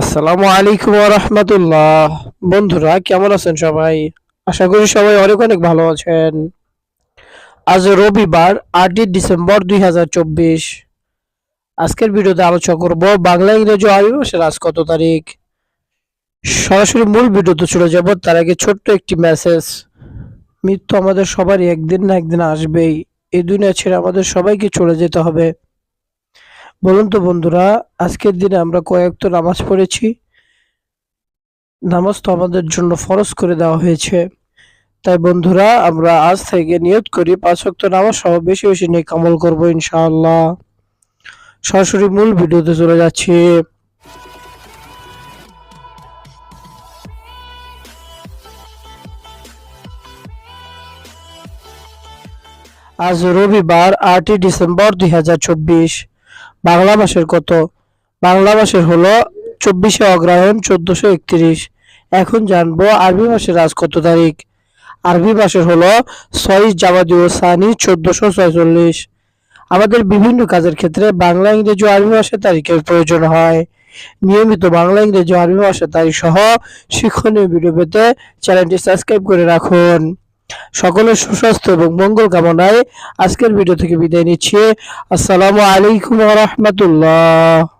আসসালামু আলাইকুম রহমতুল্লাহ। বন্ধুরা, কেমন আছেন সবাই? আশা করি সবাই অনেক অনেক ভালো আছেন। আজ রবিবার, আটই ডিসেম্বর দুই হাজার চব্বিশ। আজকের ভিডিওতে আলোচনা করব বাংলা, ইংরেজি আরবি ভাষার আজ কত তারিখ? সরাসরি মূল ভিডিওতে চলে যাব, তার আগে ছোট্ট একটি মেসেজ মৃত্যু আমাদের সবারই একদিন না একদিন আসবেই। এই দুনিয়া ছেড়ে আমাদের সবাইকে চলে যেতে হবে। বলুন তো বন্ধুরা, আজকের দিনে আমরা কয়েকটা নামাজ পড়েছি। নামাজ তো আমাদের জন্য ফরজ করে দেওয়া হয়েছে। তাই বন্ধুরা, আমরা আজ থেকে নিয়ত করি পাঁচ ওয়াক্ত নামাজ সহ বেশি বেশি নিয়ে কামল করব ইনশাআল্লাহ। সরাসরি মূল ভিডিওতে চলে যাচ্ছি। আজ রবিবার আটই ডিসেম্বর দুই হাজার চব্বিশ। বাংলা মাসের কত? বাংলা মাসের হলো চব্বিশে অগ্রহায়ণ চোদ্দশো একত্রিশ। এখন জানব আরবি মাসের আজ কত তারিখ? আরবি মাসের হলো ছয় জামাদি ও সানি চোদ্দশো ছয়চল্লিশ। আমাদের বিভিন্ন কাজের ক্ষেত্রে বাংলা, ইংরেজি আরবি মাসের তারিখের প্রয়োজন হয়। নিয়মিত বাংলা, ইংরেজি আরবি ভাষার তারিখ সহ শিক্ষণীয় ভিডিও পেতে চ্যানেলটি সাবস্ক্রাইব করে রাখুন। সকলের সুস্বাস্থ্য এবং মঙ্গল কামনায় আজকের ভিডিও থেকে বিদায় নিচ্ছি। আসসালামু আলাইকুম রহমতুল্লাহ।